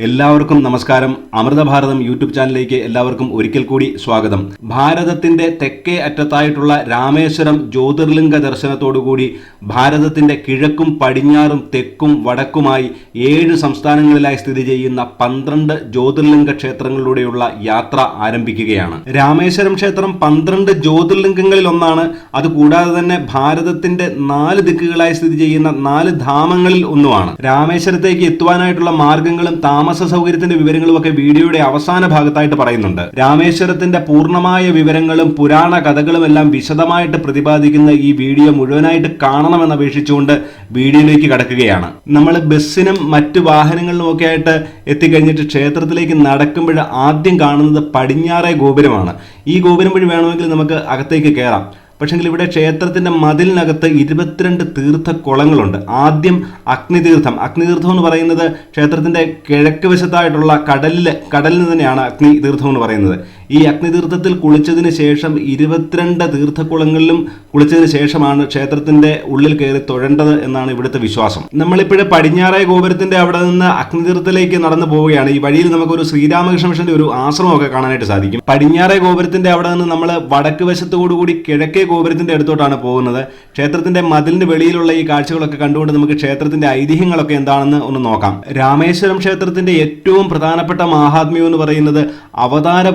എല്ലാവർക്കും നമസ്കാരം. അമൃതഭാരതം യൂട്യൂബ് ചാനലിലേക്ക് എല്ലാവർക്കും ഒരിക്കൽ കൂടി സ്വാഗതം. ഭാരതത്തിന്റെ തെക്കേ അറ്റത്തായിട്ടുള്ള രാമേശ്വരം ജ്യോതിർലിംഗ ദർശനത്തോടുകൂടി ഭാരതത്തിന്റെ കിഴക്കും പടിഞ്ഞാറും തെക്കും വടക്കുമായി ഏഴ് സംസ്ഥാനങ്ങളിലായി സ്ഥിതി ചെയ്യുന്ന പന്ത്രണ്ട് ജ്യോതിർലിംഗ ക്ഷേത്രങ്ങളിലൂടെയുള്ള യാത്ര ആരംഭിക്കുകയാണ്. രാമേശ്വരം ക്ഷേത്രം പന്ത്രണ്ട് ജ്യോതിർലിംഗങ്ങളിൽ ഒന്നാണ്. അതുകൂടാതെ തന്നെ ഭാരതത്തിന്റെ നാല് ദിക്കുകളായി സ്ഥിതി ചെയ്യുന്ന നാല് ധാമങ്ങളിൽ ഒന്നുമാണ്. രാമേശ്വരത്തേക്ക് എത്തുവാനായിട്ടുള്ള മാർഗങ്ങളും താമസ സൗകര്യത്തിന്റെ വിവരങ്ങളും ഒക്കെ വീഡിയോയുടെ അവസാന ഭാഗത്തായിട്ട് പറയുന്നുണ്ട്. രാമേശ്വരത്തിന്റെ പൂർണമായ വിവരങ്ങളും പുരാണ കഥകളും എല്ലാം വിശദമായിട്ട് പ്രതിപാദിക്കുന്ന ഈ വീഡിയോ മുഴുവനായിട്ട് കാണണമെന്ന് അപേക്ഷിച്ചുകൊണ്ട് വീഡിയോയിലേക്ക് കടക്കുകയാണ്. നമ്മൾ ബസ്സിനും മറ്റു വാഹനങ്ങളിലും ഒക്കെ ആയിട്ട് എത്തിക്കഴിഞ്ഞിട്ട് ക്ഷേത്രത്തിലേക്ക് നടക്കുമ്പോൾ ആദ്യം കാണുന്നത് പടിഞ്ഞാറേ ഗോപുരമാണ്. ഈ ഗോപുരം വഴി വേണമെങ്കിൽ നമുക്ക് അകത്തേക്ക് കയറാം. പക്ഷെങ്കിൽ ഇവിടെ ക്ഷേത്രത്തിന്റെ മതിലിനകത്ത് ഇരുപത്തിരണ്ട് തീർത്ഥ കുളങ്ങളുണ്ട് ആദ്യം അഗ്നിതീർത്ഥം. അഗ്നിതീർത്ഥം എന്ന് പറയുന്നത് ക്ഷേത്രത്തിന്റെ കിഴക്ക് വശത്തായിട്ടുള്ള കടലിൽ കടലിൽ തന്നെയാണ് അഗ്നിതീർത്ഥം എന്ന് പറയുന്നത്. ഈ അഗ്നിതീർത്ഥത്തിൽ കുളിച്ചതിന് ശേഷം ഇരുപത്തിരണ്ട് തീർത്ഥക്കുളങ്ങളിലും കുളിച്ചതിന് ശേഷമാണ് ക്ഷേത്രത്തിന്റെ ഉള്ളിൽ കയറി തൊഴേണ്ടത് എന്നാണ് ഇവിടുത്തെ വിശ്വാസം. നമ്മളിപ്പോഴും പടിഞ്ഞാറേ ഗോപുരത്തിന്റെ അവിടെ നിന്ന് അഗ്നിതീർത്ഥത്തിലേക്ക് നടന്നു പോവുകയാണ്. ഈ വഴിയിൽ നമുക്കൊരു ശ്രീരാമകൃഷ്ണ മിഷന്റെ ഒരു ആശ്രമമൊക്കെ കാണാനായിട്ട് സാധിക്കും. പടിഞ്ഞാറേ ഗോപുരത്തിന്റെ അവിടെ നിന്ന് നമ്മൾ വടക്ക് വശത്തോടുകൂടി കിഴക്കേ ഗോപുരത്തിന്റെ അടുത്തോട്ടാണ് പോകുന്നത്. ക്ഷേത്രത്തിന്റെ മതിലിന് വെളിയിലുള്ള ഈ കാഴ്ചകളൊക്കെ കണ്ടുകൊണ്ട് നമുക്ക് ക്ഷേത്രത്തിന്റെ ഐതിഹ്യങ്ങളൊക്കെ എന്താണെന്ന് ഒന്ന് നോക്കാം. രാമേശ്വരം ക്ഷേത്രത്തിന്റെ ഏറ്റവും പ്രധാനപ്പെട്ട മഹാത്മ്യം എന്ന് പറയുന്നത് അവതാര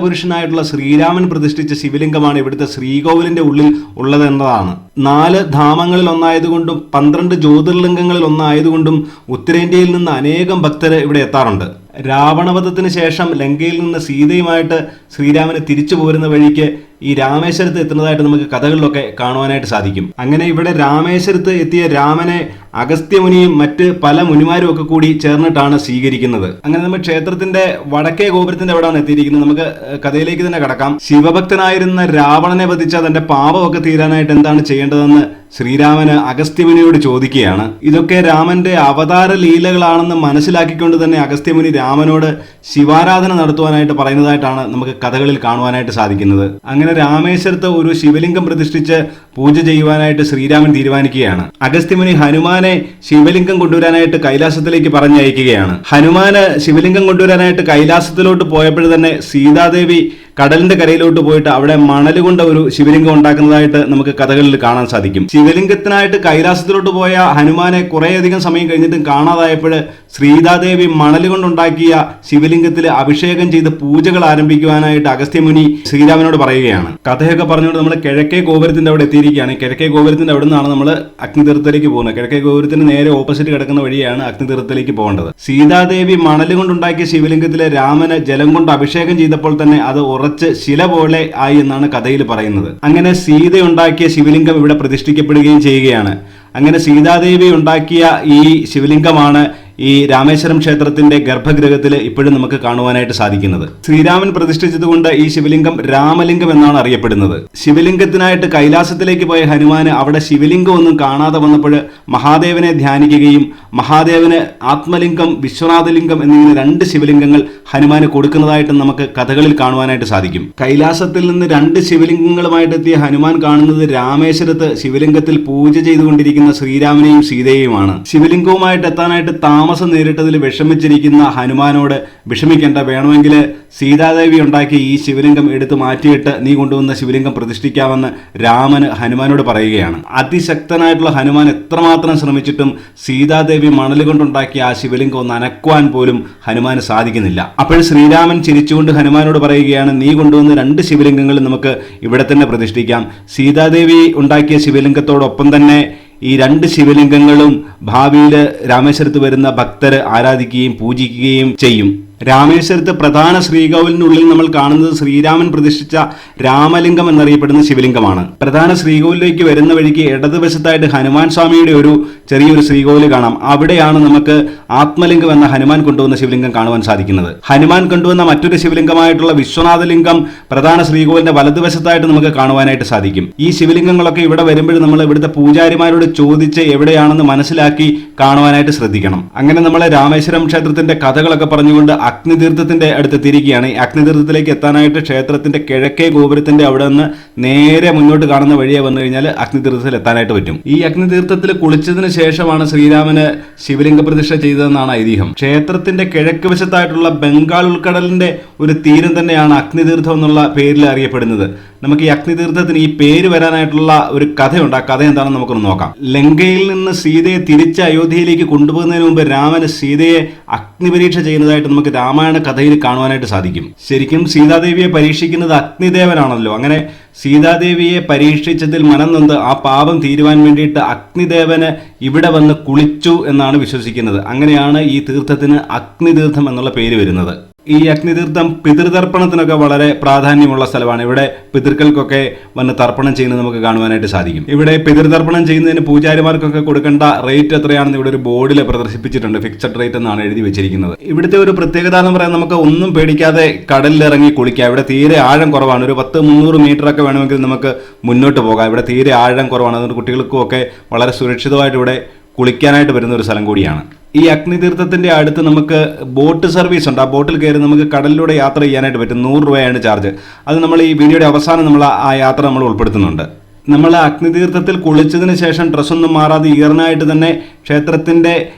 പുരുഷനായിട്ടുള്ള ശ്രീരാമൻ പ്രതിഷ്ഠിച്ച ശിവലിംഗമാണ് ഇവിടുത്തെ ശ്രീകോവിലിന്റെ ഉള്ളിൽ ഉള്ളത് എന്നതാണ്. നാല് ധാമങ്ങളിൽ ഒന്നായതുകൊണ്ടും പന്ത്രണ്ട് ജ്യോതിർലിംഗങ്ങളിൽ ഒന്നായതുകൊണ്ടും ഉത്തരേന്ത്യയിൽ നിന്ന് അനേകം ഭക്തർ ഇവിടെ എത്താറുണ്ട്. രാവണവധത്തിന് ശേഷം ലങ്കയിൽ നിന്ന് സീതയുമായിട്ട് ശ്രീരാമന് തിരിച്ചു പോരുന്ന വഴിക്ക് ഈ രാമേശ്വരത്ത് എത്തുന്നതായിട്ട് നമുക്ക് കഥകളിലൊക്കെ കാണുവാനായിട്ട് സാധിക്കും. അങ്ങനെ ഇവിടെ രാമേശ്വരത്ത് എത്തിയ രാമനെ അഗസ്ത്യമുനിയും മറ്റ് പല മുനിമാരും ഒക്കെ കൂടി ചേർന്നിട്ടാണ് സ്വീകരിക്കുന്നത്. അങ്ങനെ നമ്മൾ ക്ഷേത്രത്തിന്റെ വടക്കേ ഗോപുരത്തിന്റെ അവിടെയാണ് എത്തിയിരിക്കുന്നത്. നമുക്ക് കഥയിലേക്ക് തന്നെ കടക്കാം. ശിവഭക്തനായിരുന്ന രാവണനെ വധിച്ച തന്റെ പാപമൊക്കെ തീരാനായിട്ട് എന്താണ് ചെയ്യേണ്ടതെന്ന് ശ്രീരാമന് അഗസ്ത്യമുനിയോട് ചോദിക്കുകയാണ്. ഇതൊക്കെ രാമന്റെ അവതാര ലീലകളാണെന്ന് മനസ്സിലാക്കിക്കൊണ്ട് തന്നെ അഗസ്ത്യമുനി രാമനോട് ശിവാരാധന നടത്തുവാനായിട്ട് പറയുന്നതായിട്ടാണ് നമുക്ക് കഥകളിൽ കാണുവാനായിട്ട് സാധിക്കുന്നത്. അങ്ങനെ രാമേശ്വരത്ത് ഒരു ശിവലിംഗം പ്രതിഷ്ഠിച്ച് പൂജ ചെയ്യുവാനായിട്ട് ശ്രീരാമൻ തീരുമാനിക്കുകയാണ്. അഗസ്ത്യമുനി ഹനുമാനെ ശിവലിംഗം കൊണ്ടുവരാനായിട്ട് കൈലാസത്തിലേക്ക് പറഞ്ഞയക്കുകയാണ്. ഹനുമാന് ശിവലിംഗം കൊണ്ടുവരാനായിട്ട് കൈലാസത്തിലോട്ട് പോയപ്പോൾ തന്നെ സീതാദേവി കടലിന്റെ കരയിലോട്ട് പോയിട്ട് അവിടെ മണൽ കൊണ്ട് ഒരു ശിവലിംഗം ഉണ്ടാക്കുന്നതായിട്ട് നമുക്ക് കഥകളിൽ കാണാൻ സാധിക്കും. ശിവലിംഗത്തിനായിട്ട് കൈലാസത്തിലോട്ട് പോയ ഹനുമാനെ കുറേയധികം സമയം കഴിഞ്ഞിട്ടും കാണാതായപ്പോൾ ശ്രീതാദേവി മണൽ കൊണ്ടുണ്ടാക്കിയ ശിവലിംഗത്തിൽ അഭിഷേകം ചെയ്ത് പൂജകൾ ആരംഭിക്കുവാനായിട്ട് അഗസ്ത്യമുനി ശ്രീരാമനോട് പറയുകയാണ്. കഥയൊക്കെ പറഞ്ഞുകൊണ്ട് നമ്മൾ കിഴക്കേ ഗോപുരത്തിന്റെ അവിടെ എത്തിയിരിക്കുകയാണ്. കിഴക്കേ ഗോപുരത്തിന്റെ അവിടെ നിന്നാണ് നമ്മൾ അഗ്നിതീർത്ഥത്തിലേക്ക് പോകുന്നത്. കിഴക്കേ ഗോപുരത്തിന് നേരെ ഓപ്പോസിറ്റ് കിടക്കുന്ന വഴിയാണ് അഗ്നിതീർത്ഥത്തിലേക്ക് പോകേണ്ടത്. സീതാദേവി മണൽ കൊണ്ടുണ്ടാക്കിയ ശിവലിംഗത്തിലെ രാമന് ജലം കൊണ്ട് അഭിഷേകം ചെയ്തപ്പോൾ തന്നെ അത് ഉറച്ച് ശില പോലെ ആയി എന്നാണ് കഥയിൽ പറയുന്നത്. അങ്ങനെ സീത ഉണ്ടാക്കിയ ശിവലിംഗം ഇവിടെ പ്രതിഷ്ഠിക്കപ്പെടുകയും ചെയ്യുകയാണ്. അങ്ങനെ സീതാദേവി ഉണ്ടാക്കിയ ഈ ശിവലിംഗമാണ് ഈ രാമേശ്വരം ക്ഷേത്രത്തിന്റെ ഗർഭഗൃഹത്തിൽ ഇപ്പോഴും നമുക്ക് കാണുവാനായിട്ട് സാധിക്കുന്നത്. ശ്രീരാമൻ പ്രതിഷ്ഠിച്ചതുകൊണ്ട് ഈ ശിവലിംഗം രാമലിംഗം എന്നാണ് അറിയപ്പെടുന്നത്. ശിവലിംഗത്തിനായിട്ട് കൈലാസത്തിലേക്ക് പോയ ഹനുമാൻ അവിടെ ശിവലിംഗം ഒന്നും കാണാതെ വന്നപ്പോൾ മഹാദേവനെ ധ്യാനിക്കുകയും മഹാദേവന് ആത്മലിംഗം വിശ്വനാഥലിംഗം എന്നിങ്ങനെ രണ്ട് ശിവലിംഗങ്ങൾ ഹനുമാന് കൊടുക്കുന്നതായിട്ട് നമുക്ക് കഥകളിൽ കാണുവാനായിട്ട് സാധിക്കും. കൈലാസത്തിൽ നിന്ന് രണ്ട് ശിവലിംഗങ്ങളുമായിട്ട് എത്തിയ ഹനുമാൻ കാണുന്നത് രാമേശ്വരത്ത് ശിവലിംഗത്തിൽ പൂജ ചെയ്തുകൊണ്ടിരിക്കുന്ന ശ്രീരാമനെയും സീതയെയുമാണ്. ശിവലിംഗവുമായിട്ട് എത്താനായിട്ട് താമസം നേരിട്ടതിൽ വിഷമിച്ചിരിക്കുന്ന ഹനുമാനോട് വിഷമിക്കേണ്ട വേണമെങ്കിൽ സീതാദേവി ഉണ്ടാക്കിയ ഈ ശിവലിംഗം എടുത്തു മാറ്റിയിട്ട് നീ കൊണ്ടുവന്ന ശിവലിംഗം പ്രതിഷ്ഠിക്കാമെന്ന് രാമന് ഹനുമാനോട് പറയുകയാണ്. അതിശക്തനായിട്ടുള്ള ഹനുമാൻ എത്രമാത്രം ശ്രമിച്ചിട്ടും സീതാദേവി മണൽ കൊണ്ടുണ്ടാക്കിയ ആ ശിവലിംഗം ഒന്ന് അനക്കുവാൻ പോലും ഹനുമാന് സാധിക്കുന്നില്ല. അപ്പോൾ ശ്രീരാമൻ ചിരിച്ചുകൊണ്ട് ഹനുമാനോട് പറയുകയാണ് നീ കൊണ്ടുവന്ന രണ്ട് ശിവലിംഗങ്ങൾ നമുക്ക് ഇവിടെ തന്നെ പ്രതിഷ്ഠിക്കാം. സീതാദേവി ഉണ്ടാക്കിയ ശിവലിംഗത്തോടൊപ്പം തന്നെ ഈ രണ്ട് ശിവലിംഗങ്ങളും ഭാവിയിൽ രാമേശ്വരത്ത് വരുന്ന ഭക്തർ ആരാധിക്കുകയും പൂജിക്കുകയും ചെയ്യും. രാമേശ്വരത്ത് പ്രധാന ശ്രീകോവിലിനുള്ളിൽ നമ്മൾ കാണുന്നത് ശ്രീരാമൻ പ്രതിഷ്ഠിച്ച രാമലിംഗം എന്നറിയപ്പെടുന്ന ശിവലിംഗമാണ്. പ്രധാന ശ്രീകോവിലേക്ക് വരുന്ന വഴിക്ക് ഇടതുവശത്തായിട്ട് ഹനുമാൻ സ്വാമിയുടെ ഒരു ചെറിയൊരു ശ്രീകോവിൽ കാണാം. അവിടെയാണ് നമുക്ക് ആത്മലിംഗം എന്ന ഹനുമാൻ കൊണ്ടുവന്ന ശിവലിംഗം കാണുവാൻ സാധിക്കുന്നത്. ഹനുമാൻ കൊണ്ടുവന്ന മറ്റൊരു ശിവലിംഗമായിട്ടുള്ള വിശ്വനാഥലിംഗം പ്രധാന ശ്രീകോവിലിന്റെ വലതുവശത്തായിട്ട് നമുക്ക് കാണുവാനായിട്ട് സാധിക്കും. ഈ ശിവലിംഗങ്ങളൊക്കെ ഇവിടെ വരുമ്പോൾ നമ്മൾ ഇവിടുത്തെ പൂജാരിമാരോട് ചോദിച്ച് എവിടെയാണെന്ന് മനസ്സിലാക്കി കാണുവാനായിട്ട് ശ്രദ്ധിക്കണം. അങ്ങനെ നമ്മളെ രാമേശ്വരം ക്ഷേത്രത്തിന്റെ കഥകളൊക്കെ പറഞ്ഞുകൊണ്ട് അഗ്നിതീർത്ഥത്തിന്റെ അടുത്ത് എത്തിയിരിക്കുകയാണ് ഈ അഗ്നിതീർത്ഥത്തിലേക്ക് എത്താനായിട്ട് ക്ഷേത്രത്തിന്റെ കിഴക്കേ ഗോപുരത്തിന്റെ അവിടെ നിന്ന് നേരെ മുന്നോട്ട് കാണുന്ന വഴിയെ വന്നു കഴിഞ്ഞാൽ അഗ്നിതീർത്ഥത്തിൽ എത്താനായിട്ട് പറ്റും. ഈ അഗ്നിതീർത്ഥത്തിൽ കുളിച്ചതിന് ശേഷമാണ് ശ്രീരാമന് ശിവലിംഗ പ്രതിഷ്ഠ ചെയ്തതെന്നാണ് ഐതിഹ്യം. ക്ഷേത്രത്തിന്റെ കിഴക്ക് വശത്തായിട്ടുള്ള ബംഗാൾ ഉൾക്കടലിന്റെ ഒരു തീരം തന്നെയാണ് അഗ്നിതീർത്ഥം എന്നുള്ള പേരിൽ അറിയപ്പെടുന്നത്. നമുക്ക് ഈ അഗ്നിതീർത്ഥത്തിന് ഈ പേര് വരാനായിട്ടുള്ള ഒരു കഥയുണ്ട്. ആ കഥ എന്താണെന്ന് നമുക്കൊന്ന് നോക്കാം. ലങ്കയിൽ നിന്ന് സീതയെ തിരിച്ച് അയോധ്യയിലേക്ക് കൊണ്ടുപോകുന്നതിന് മുമ്പ് രാമന് സീതയെ അഗ്നിപരീക്ഷ ചെയ്യുന്നതായിട്ട് നമുക്ക് രാമായണ കഥയിൽ കാണുവാനായിട്ട് സാധിക്കും. ശരിക്കും സീതാദേവിയെ പരീക്ഷിക്കുന്നത് അഗ്നിദേവനാണല്ലോ. അങ്ങനെ സീതാദേവിയെ പരീക്ഷിച്ചതിൽ മനം നൊന്ത് ആ പാപം തീരുവാൻ വേണ്ടിയിട്ട് അഗ്നിദേവന് ഇവിടെ വന്ന് കുളിച്ചു എന്നാണ് വിശ്വസിക്കുന്നത്. അങ്ങനെയാണ് ഈ തീർത്ഥത്തിന് അഗ്നിതീർത്ഥം എന്നുള്ള പേര് വരുന്നത്. ഈ അഗ്നിതീർത്ഥം പിതൃതർപ്പണത്തിനൊക്കെ വളരെ പ്രാധാന്യമുള്ള സ്ഥലമാണ്. ഇവിടെ പിതൃക്കൾക്കൊക്കെ വന്ന് തർപ്പണം ചെയ്യുന്നത് നമുക്ക് കാണുവാനായിട്ട് സാധിക്കും. ഇവിടെ പിതൃതർപ്പണം ചെയ്യുന്നതിന് പൂജാരിമാർക്കൊക്കെ കൊടുക്കേണ്ട റേറ്റ് എത്രയാണെന്ന് ഇവിടെ ഒരു ബോർഡിൽ പ്രദർശിപ്പിച്ചിട്ടുണ്ട്. ഫിക്സഡ് റേറ്റ് എന്നാണ് എഴുതി വെച്ചിരിക്കുന്നത്. ഇവിടുത്തെ ഒരു പ്രത്യേകത എന്ന് പറയാൻ നമുക്ക് ഒന്നും പേടിക്കാതെ കടലിലിറങ്ങി കുളിക്കാം. ഇവിടെ തീരെ ആഴം കുറവാണ്. ഒരു പത്ത് മുന്നൂറ് മീറ്റർ ഒക്കെ വേണമെങ്കിൽ നമുക്ക് മുന്നോട്ട് പോകാം. ഇവിടെ തീരെ ആഴം കുറവാണ്. അതുകൊണ്ട് കുട്ടികൾക്കും ഒക്കെ വളരെ സുരക്ഷിതമായിട്ട് ഇവിടെ കുളിക്കാനായിട്ട് വരുന്ന ഒരു സ്ഥലം കൂടിയാണ്. ഈ അഗ്നിതീർത്ഥത്തിന്റെ അടുത്ത് നമുക്ക് ബോട്ട് സർവീസ് ഉണ്ട്. ആ ബോട്ടിൽ കയറി നമുക്ക് കടലിലൂടെ യാത്ര ചെയ്യാനായിട്ട് പറ്റും. നൂറ് രൂപയാണ് ചാർജ്. അത് നമ്മൾ ഈ വീഡിയോയുടെ അവസാനം നമ്മൾ ആ യാത്ര നമ്മൾ ഉൾപ്പെടുത്തുന്നുണ്ട്. നമ്മൾ അഗ്നിതീർത്ഥത്തിൽ കുളിച്ചതിന് ശേഷം ഡ്രസ്സൊന്നും മാറാതെ ഈറനായിട്ട് തന്നെ ക്ഷേത്രത്തിന്റെ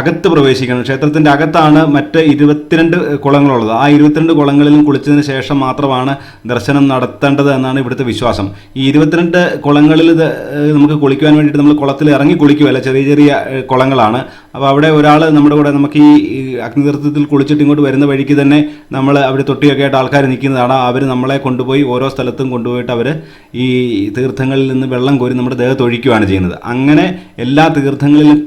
അകത്ത് പ്രവേശിക്കണം. ക്ഷേത്രത്തിന്റെ അകത്താണ് മറ്റ് ഇരുപത്തിരണ്ട് കുളങ്ങളുള്ളത്. ആ ഇരുപത്തിരണ്ട് കുളങ്ങളിലും കുളിച്ചതിന് ശേഷം മാത്രമാണ് ദർശനം നടത്തേണ്ടത് എന്നാണ് ഇവിടുത്തെ വിശ്വാസം. ഈ ഇരുപത്തിരണ്ട് കുളങ്ങളിൽ നമുക്ക് കുളിക്കുവാൻ വേണ്ടിയിട്ട് നമ്മൾ കുളത്തിൽ ഇറങ്ങി കുളിക്കുകയല്ല ചെറിയ ചെറിയ കുളങ്ങളാണ്. അപ്പോൾ അവിടെ ഒരാൾ നമ്മുടെ കൂടെ നമുക്ക് ഈ അഗ്നിതീർത്ഥത്തിൽ കുളിച്ചിട്ട് ഇങ്ങോട്ട് വരുന്ന വഴിക്ക് തന്നെ നമ്മൾ അവിടെ തൊട്ടിയൊക്കെ ആയിട്ട് ആൾക്കാർ നിൽക്കുന്നതാണ്. അവർ നമ്മളെ കൊണ്ടുപോയി ഓരോ സ്ഥലത്തും കൊണ്ടുപോയിട്ട് അവർ ഈ തീർത്ഥങ്ങളിൽ നിന്ന് വെള്ളം കോരി നമ്മുടെ ദേഹത്ത് ഒഴിക്കുകയാണ് ചെയ്യുന്നത്. അങ്ങനെ എല്ലാ തീർത്ഥങ്ങളിലും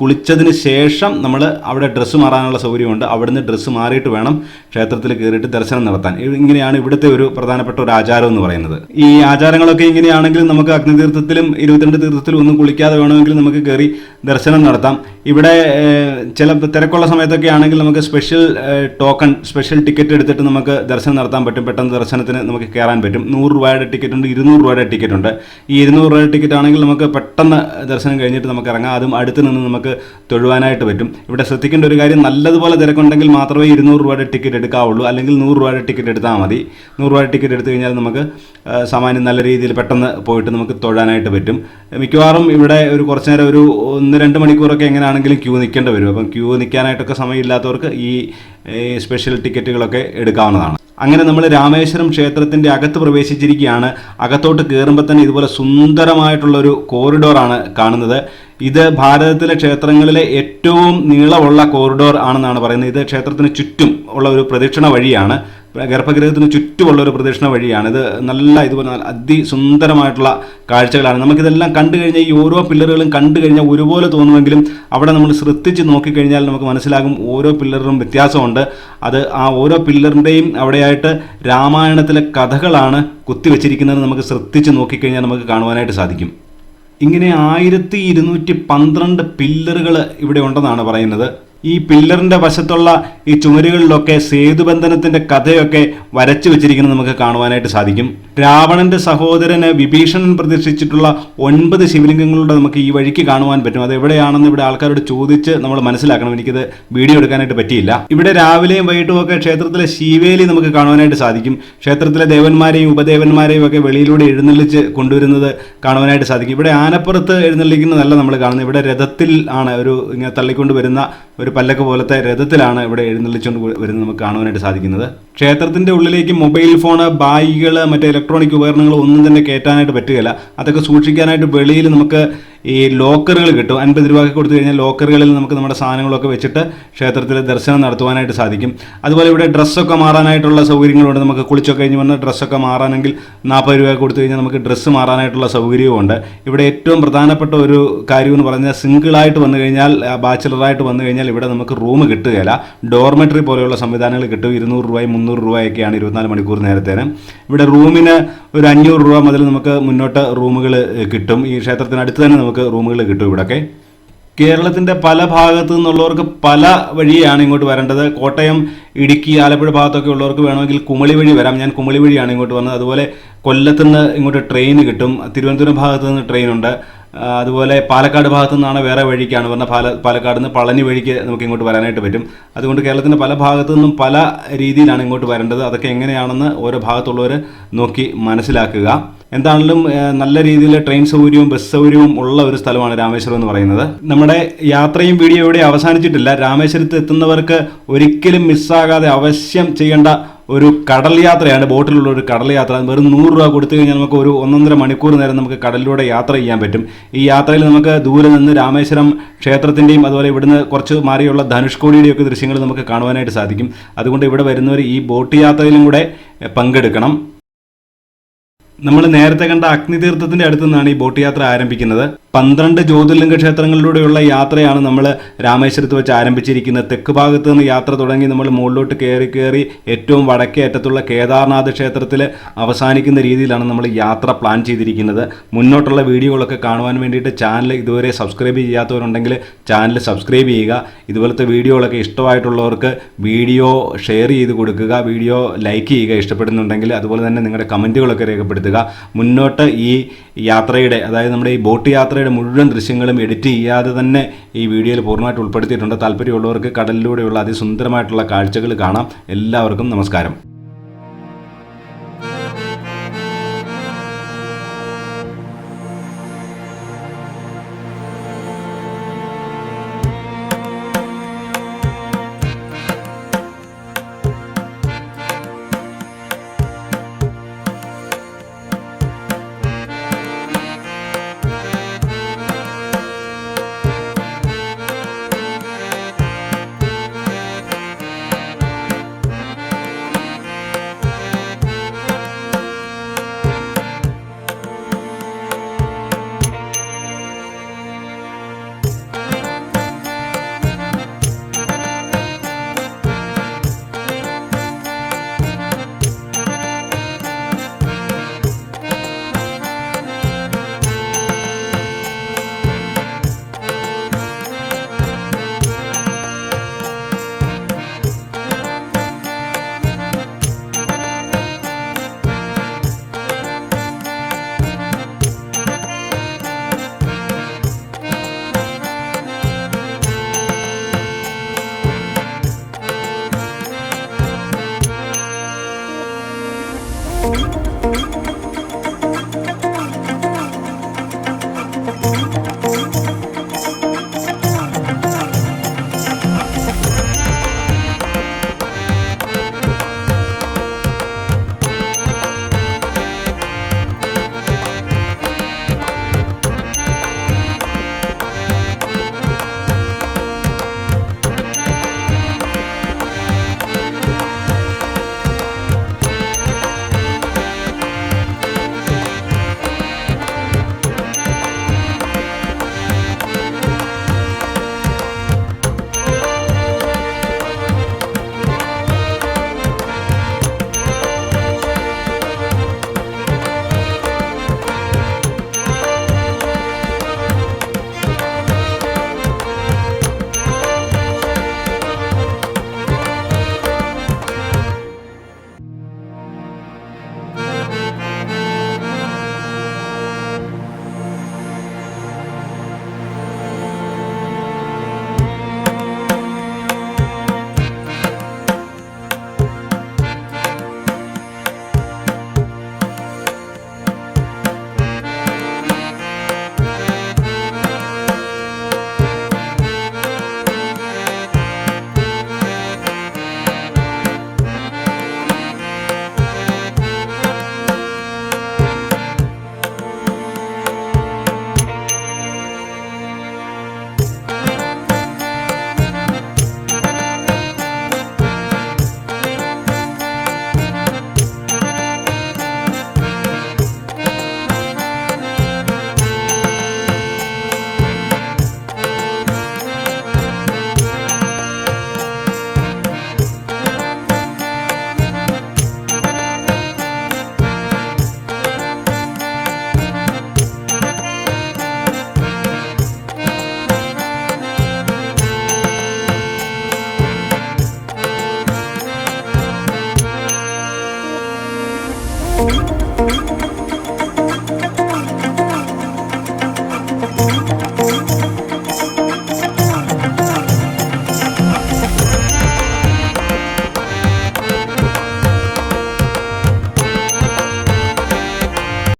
കുളിച്ചതിന് ശേഷം നമ്മൾ അവിടെ ഡ്രസ്സ് മാറാനുള്ള സൗകര്യമുണ്ട്. അവിടുന്ന് ഡ്രസ്സ് മാറിയിട്ട് വേണം ക്ഷേത്രത്തിൽ കയറിയിട്ട് ദർശനം നടത്താൻ. ഇങ്ങനെയാണ് ഇവിടുത്തെ ഒരു പ്രധാനപ്പെട്ട ഒരു ആചാരം എന്ന് പറയുന്നത്. ഈ ആചാരങ്ങളൊക്കെ ഇങ്ങനെയാണെങ്കിൽ നമുക്ക് അഗ്നിതീർത്ഥത്തിലും ഇരുപത്തിരണ്ട് തീർത്ഥത്തിലും ഒന്നും കുളിക്കാതെ വേണമെങ്കിൽ നമുക്ക് കയറി ദർശനം നടത്താം. ഇവിടെ ഏഹ്, ചില തിരക്കുള്ള സമയത്തൊക്കെ ആണെങ്കിൽ നമുക്ക് സ്പെഷ്യൽ ടോക്കൺ സ്പെഷ്യൽ ടിക്കറ്റ് എടുത്തിട്ട് നമുക്ക് ദർശനം നടത്താൻ പറ്റും. പെട്ടെന്ന് ദർശനത്തിന് നമുക്ക് കയറാൻ പറ്റും. നൂറ് രൂപയുടെ ടിക്കറ്റ് ഉണ്ട് ഇരുന്നൂറ് രൂപയുടെ ടിക്കറ്റ് ഉണ്ട്. ഈ ഇരുന്നൂറ് രൂപയുടെ ടിക്കറ്റ് ആണെങ്കിൽ നമുക്ക് പെട്ടെന്ന് ദർശനം കഴിഞ്ഞിട്ട് നമുക്ക് ഇറങ്ങാം. അതും അടുത്ത് നിന്ന് നമുക്ക് തൊഴുവാനായിട്ട് പറ്റും. ഇവിടെ ശ്രദ്ധിക്കേണ്ട ഒരു കാര്യം നല്ലതുപോലെ തിരക്കുണ്ടെങ്കിൽ മാത്രമേ ഇരുന്നൂറ് രൂപയുടെ ടിക്കറ്റ് എടുക്കാവുള്ളൂ. അല്ലെങ്കിൽ നൂറ് രൂപയുടെ ടിക്കറ്റ് എടുത്താൽ മതി. നൂറ് രൂപയുടെ ടിക്കറ്റ് എടുത്തു കഴിഞ്ഞാൽ നമുക്ക് സാമാന്യം നല്ല രീതിയിൽ പെട്ടെന്ന് പോയിട്ട് നമുക്ക് തൊഴാനായിട്ട് പറ്റും. മിക്കവാറും ഇവിടെ ഒരു കുറച്ച് നേരം ഒരു ഒന്ന് രണ്ട് മണിക്കൂറൊക്കെ എങ്ങനെയാണെങ്കിലും ക്യൂ നിൽക്കേണ്ടി വരും. അപ്പം ക്യൂ നിൽക്കാനായിട്ടൊക്കെ സമയമില്ലാത്തവർക്ക് ഈ സ്പെഷ്യൽ ടിക്കറ്റുകളൊക്കെ എടുക്കാവുന്നതാണ്. അങ്ങനെ നമ്മൾ രാമേശ്വരം ക്ഷേത്രത്തിന്റെ അകത്ത് പ്രവേശിച്ചിരിക്കുകയാണ്. അകത്തോട്ട് കയറുമ്പോൾ തന്നെ ഇതുപോലെ സുന്ദരമായിട്ടുള്ളൊരു കോറിഡോറാണ് കാണുന്നത്. ഇത് ഭാരതത്തിലെ ക്ഷേത്രങ്ങളിലെ ഏറ്റവും നീളമുള്ള കോറിഡോർ ആണെന്നാണ് പറയുന്നത്. ഇത് ക്ഷേത്രത്തിന് ചുറ്റും ഉള്ള ഒരു പ്രദക്ഷിണ വഴിയാണ്. ഗർഭഗൃഹത്തിന് ചുറ്റുമുള്ള ഒരു പ്രദക്ഷിണ വഴിയാണ്. ഇത് നല്ല ഇതുപോലെ അതിസുന്ദരമായിട്ടുള്ള കാഴ്ചകളാണ്. നമുക്കിതെല്ലാം കണ്ടു കഴിഞ്ഞാൽ ഈ ഓരോ പില്ലറുകളും കണ്ടു കഴിഞ്ഞാൽ ഒരുപോലെ തോന്നുമെങ്കിലും അവിടെ നമ്മൾ ശ്രദ്ധിച്ച് നോക്കിക്കഴിഞ്ഞാൽ നമുക്ക് മനസ്സിലാകും ഓരോ പില്ലറിനും വ്യത്യാസമുണ്ട്. അത് ആ ഓരോ പില്ലറിന്റെയും അവിടെയായിട്ട് രാമായണത്തിലെ കഥകളാണ് കുത്തിവെച്ചിരിക്കുന്നത്. നമുക്ക് ശ്രദ്ധിച്ച് നോക്കിക്കഴിഞ്ഞാൽ നമുക്ക് കാണുവാനായിട്ട് സാധിക്കും. ഇങ്ങനെ ആയിരത്തി ഇരുന്നൂറ്റി പന്ത്രണ്ട് പില്ലറുകൾ ഇവിടെ ഉണ്ടെന്നാണ് പറയുന്നത്. ഈ പില്ലറിന്റെ വശത്തുള്ള ഈ ചുമരുകളിലൊക്കെ സേതുബന്ധനത്തിന്റെ കഥയൊക്കെ വരച്ചു വെച്ചിരിക്കുന്നത് നമുക്ക് കാണുവാനായിട്ട് സാധിക്കും. രാവണന്റെ സഹോദരന് വിഭീഷണൻ പ്രതിഷ്ഠിച്ചിട്ടുള്ള ഒൻപത് ശിവലിംഗങ്ങളുടെ നമുക്ക് ഈ വഴിക്ക് കാണുവാൻ പറ്റും. അത് എവിടെയാണെന്ന് ഇവിടെ ആൾക്കാരോട് ചോദിച്ച് നമ്മൾ മനസ്സിലാക്കണം. എനിക്കിത് വീഡിയോ എടുക്കാനായിട്ട് പറ്റിയില്ല. ഇവിടെ രാവിലെയും വൈകിട്ടും ഒക്കെ ക്ഷേത്രത്തിലെ ശിവേലി നമുക്ക് കാണുവാനായിട്ട് സാധിക്കും. ക്ഷേത്രത്തിലെ ദേവന്മാരെയും ഉപദേവന്മാരെയും ഒക്കെ വെളിയിലൂടെ എഴുന്നള്ളിച്ച് കൊണ്ടുവരുന്നത് കാണുവാനായിട്ട് സാധിക്കും. ഇവിടെ ആനപ്പുറത്ത് എഴുന്നള്ളിക്കുന്നതല്ല നമ്മൾ കാണുന്നത്. ഇവിടെ രഥത്തിൽ ആണ് ഒരു ഇങ്ങനെ തള്ളിക്കൊണ്ട് വരുന്ന ഒരു പല്ലക്ക് പോലത്തെ രഥത്തിലാണ് ഇവിടെ എഴുന്നള്ളിച്ചുകൊണ്ട് വരുന്നത് നമുക്ക് കാണുവാനായിട്ട് സാധിക്കുന്നത്. ക്ഷേത്രത്തിന്റെ ഉള്ളിലേക്ക് മൊബൈൽ ഫോണ് ബാഗുകൾ മറ്റേ ഇലക്ട്രോണിക് ഉപകരണങ്ങൾ ഒന്നും തന്നെ കയറ്റാനായിട്ട് പറ്റുകയില്ല. അതൊക്കെ സൂക്ഷിക്കാനായിട്ട് വെളിയിൽ നമുക്ക് ഈ ലോക്കറുകൾ കിട്ടും. അൻപത് രൂപയ്ക്ക് കൊടുത്തു കഴിഞ്ഞാൽ ലോക്കറുകളിൽ നമുക്ക് നമ്മുടെ സാധനങ്ങളൊക്കെ വെച്ചിട്ട് ക്ഷേത്രത്തിൽ ദർശനം നടത്തുവാനായിട്ട് സാധിക്കും. അതുപോലെ ഇവിടെ ഡ്രസ്സൊക്കെ മാറാനായിട്ടുള്ള സൗകര്യങ്ങളുണ്ട്. നമുക്ക് കുളിച്ചൊക്കെ കഴിഞ്ഞ് വന്ന് ഡ്രസ്സൊക്കെ മാറാനെങ്കിൽ നാൽപ്പത് രൂപ കൊടുത്തു കഴിഞ്ഞാൽ നമുക്ക് ഡ്രസ്സ് മാറാനായിട്ടുള്ള സൗകര്യവുമുണ്ട്. ഇവിടെ ഏറ്റവും പ്രധാനപ്പെട്ട ഒരു കാര്യം എന്ന് പറഞ്ഞാൽ സിംഗിളായിട്ട് വന്നു കഴിഞ്ഞാൽ ബാച്ചിലറായിട്ട് വന്നു കഴിഞ്ഞാൽ ഇവിടെ നമുക്ക് റൂം കിട്ടുകയില്ല. ഡോർമെറ്ററി പോലെയുള്ള സംവിധാനങ്ങൾ കിട്ടും. ഇരുന്നൂറ് രൂപയും മുന്നൂറ് രൂപയൊക്കെയാണ് ഇരുപത്തിനാല് മണിക്കൂർ നേരത്തേന്. ഇവിടെ റൂമിന് ഒരു അഞ്ഞൂറ് രൂപ മുതൽ നമുക്ക് മുന്നോട്ട് റൂമുകൾ കിട്ടും. ഈ ക്ഷേത്രത്തിനടുത്ത് തന്നെ നമുക്ക് റൂമുകൾ കിട്ടും ഇവിടെയൊക്കെ കേരളത്തിന്റെ പല ഭാഗത്തു നിന്നുള്ളവർക്ക് പല വഴിയാണ് ഇങ്ങോട്ട് വരേണ്ടത്. കോട്ടയം ഇടുക്കി ആലപ്പുഴ ഭാഗത്തൊക്കെ ഉള്ളവർക്ക് വേണമെങ്കിൽ കുമളി വഴി വരാം. ഞാൻ കുമളി വഴിയാണ് ഇങ്ങോട്ട് വന്നത്. അതുപോലെ കൊല്ലത്തുനിന്ന് ഇങ്ങോട്ട് ട്രെയിൻ കിട്ടും. തിരുവനന്തപുരം ഭാഗത്തു നിന്ന് ട്രെയിനുണ്ട്. അതുപോലെ പാലക്കാട് ഭാഗത്തു നിന്നാണ് വേറെ വഴിക്കാണ്. പറഞ്ഞാൽ പാല പാലക്കാട് നിന്ന് പളനി വഴിക്ക് നമുക്ക് ഇങ്ങോട്ട് വരാനായിട്ട് പറ്റും. അതുകൊണ്ട് കേരളത്തിന്റെ പല ഭാഗത്തു നിന്നും പല രീതിയിലാണ് ഇങ്ങോട്ട് വരേണ്ടത്. അതൊക്കെ എങ്ങനെയാണെന്ന് ഓരോ ഭാഗത്തുള്ളവർ നോക്കി മനസ്സിലാക്കുക. എന്താണെങ്കിലും നല്ല രീതിയിൽ ട്രെയിൻ സൗകര്യവും ബസ് സൗകര്യവും ഉള്ള ഒരു സ്ഥലമാണ് രാമേശ്വരം എന്ന് പറയുന്നത്. നമ്മുടെ യാത്രയും വീഡിയോ ഇവിടെ അവസാനിച്ചിട്ടില്ല. രാമേശ്വരത്ത് എത്തുന്നവർക്ക് ഒരിക്കലും മിസ്സാകാതെ അവശ്യം ചെയ്യേണ്ട ഒരു കടൽ യാത്രയാണ് ബോട്ടിലുള്ള ഒരു കടൽ യാത്ര. വെറും നൂറ് രൂപ കൊടുത്തു കഴിഞ്ഞാൽ നമുക്ക് ഒരു ഒന്നൊന്നര മണിക്കൂർ നേരം നമുക്ക് കടലിലൂടെ യാത്ര ചെയ്യാൻ പറ്റും. ഈ യാത്രയിൽ നമുക്ക് ദൂരെ നിന്ന് രാമേശ്വരം ക്ഷേത്രത്തിന്റെയും അതുപോലെ ഇവിടുന്ന് കുറച്ച് മാറിയുള്ള ധനുഷ്കോടിയുടെയും ഒക്കെ ദൃശ്യങ്ങൾ നമുക്ക് കാണുവാനായിട്ട് സാധിക്കും. അതുകൊണ്ട് ഇവിടെ വരുന്നവർ ഈ ബോട്ട് യാത്രയിലും കൂടെ പങ്കെടുക്കണം. നമ്മൾ നേരത്തെ കണ്ട അഗ്നിതീർത്ഥത്തിന്റെ അടുത്തു നിന്നാണ് ഈ ബോട്ട് യാത്ര ആരംഭിക്കുന്നത്. പന്ത്രണ്ട് ജ്യോതിർലിംഗ ക്ഷേത്രങ്ങളിലൂടെയുള്ള യാത്രയാണ് നമ്മൾ രാമേശ്വരത്ത് വെച്ച് ആരംഭിച്ചിരിക്കുന്നത്. തെക്ക് ഭാഗത്ത് നിന്ന് യാത്ര തുടങ്ങി നമ്മൾ മുകളിലോട്ട് കയറി കയറി ഏറ്റവും വടക്കേ അറ്റത്തുള്ള കേദാർനാഥ് ക്ഷേത്രത്തിൽ അവസാനിക്കുന്ന രീതിയിലാണ് നമ്മൾ യാത്ര പ്ലാൻ ചെയ്തിരിക്കുന്നത്. മുന്നോട്ടുള്ള വീഡിയോകളൊക്കെ കാണുവാൻ വേണ്ടിയിട്ട് ചാനൽ ഇതുവരെ സബ്സ്ക്രൈബ് ചെയ്യാത്തവരുണ്ടെങ്കിൽ ചാനൽ സബ്സ്ക്രൈബ് ചെയ്യുക. ഇതുപോലത്തെ വീഡിയോകളൊക്കെ ഇഷ്ടമായിട്ടുള്ളവർക്ക് വീഡിയോ ഷെയർ ചെയ്ത് കൊടുക്കുക. വീഡിയോ ലൈക്ക് ചെയ്യുക ഇഷ്ടപ്പെടുന്നുണ്ടെങ്കിൽ അതുപോലെ തന്നെ നിങ്ങളുടെ കമന്റുകളൊക്കെ രേഖപ്പെടുത്തുക. മുന്നോട്ട് ഈ യാത്രയുടെ അതായത് നമ്മുടെ ഈ ബോട്ട് യാത്രയുടെ മുഴുവൻ ദൃശ്യങ്ങളും എഡിറ്റ് ചെയ്യാതെ തന്നെ ഈ വീഡിയോയിൽ പൂർണമായിട്ട് ഉൾപ്പെടുത്തിയിട്ടുണ്ട്. താല്പര്യമുള്ളവർക്ക് കടലിലൂടെയുള്ള അതിസുന്ദരമായിട്ടുള്ള കാഴ്ചകൾ കാണാം. എല്ലാവർക്കും നമസ്കാരം.